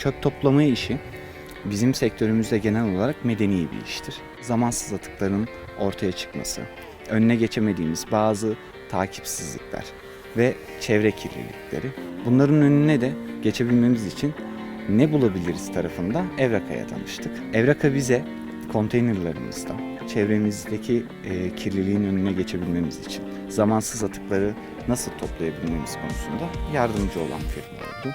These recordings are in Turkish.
Çöp toplama işi bizim sektörümüzde genel olarak medeni bir iştir. Zamansız atıkların ortaya çıkması, önüne geçemediğimiz bazı takipsizlikler ve çevre kirlilikleri. Bunların önüne de geçebilmemiz için ne bulabiliriz tarafında Evraka'ya tanıştık. Evraka bize konteynerlarımızda çevremizdeki e, kirliliğin önüne geçebilmemiz için zamansız atıkları nasıl toplayabilmemiz konusunda yardımcı olan firma oldu.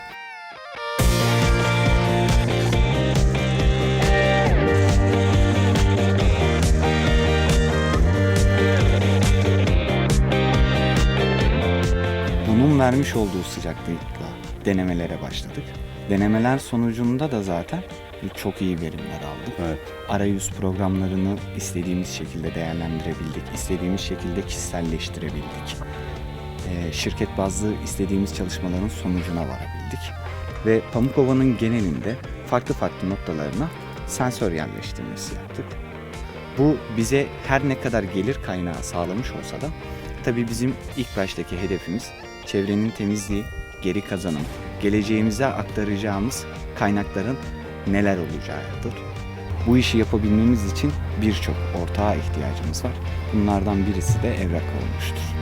Vermiş olduğu sıcaklıkla denemelere başladık. Denemeler sonucunda da zaten çok iyi verimler aldık. Evet. Arayüz programlarını istediğimiz şekilde değerlendirebildik. istediğimiz şekilde kişiselleştirebildik. Ee, şirket bazlı istediğimiz çalışmaların sonucuna varabildik. Ve Pamukova'nın genelinde farklı farklı noktalarına sensör yerleştirmesi yaptık. Bu bize her ne kadar gelir kaynağı sağlamış olsa da tabii bizim ilk baştaki hedefimiz çevrenin temizliği, geri kazanım, geleceğimize aktaracağımız kaynakların neler olacağıdır. Bu işi yapabilmemiz için birçok ortağa ihtiyacımız var. Bunlardan birisi de evrak olmuştur.